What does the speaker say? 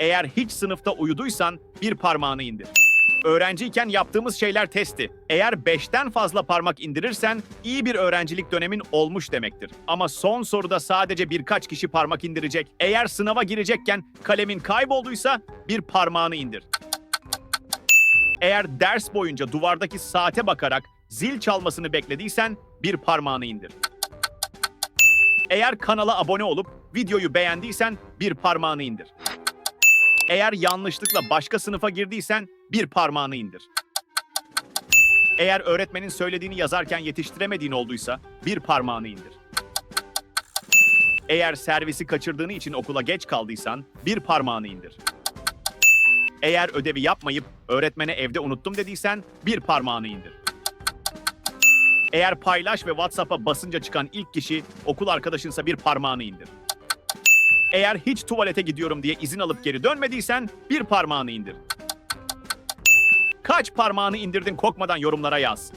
Eğer hiç sınıfta uyuduysan bir parmağını indir. Öğrenciyken yaptığımız şeyler testi. Eğer 5'ten fazla parmak indirirsen iyi bir öğrencilik dönemin olmuş demektir. Ama son soruda sadece birkaç kişi parmak indirecek. Eğer sınava girecekken kalemin kaybolduysa bir parmağını indir. Eğer ders boyunca duvardaki saate bakarak zil çalmasını beklediysen bir parmağını indir. Eğer kanala abone olup videoyu beğendiysen bir parmağını indir. Eğer yanlışlıkla başka sınıfa girdiysen bir parmağını indir. Eğer öğretmenin söylediğini yazarken yetiştiremediğin olduysa bir parmağını indir. Eğer servisi kaçırdığını için okula geç kaldıysan bir parmağını indir. Eğer ödevi yapmayıp öğretmene evde unuttum dediysen bir parmağını indir. Eğer paylaş ve WhatsApp'a basınca çıkan ilk kişi okul arkadaşınsa bir parmağını indir. Eğer hiç tuvalete gidiyorum diye izin alıp geri dönmediysen bir parmağını indir. Kaç parmağını indirdin korkmadan yorumlara yaz.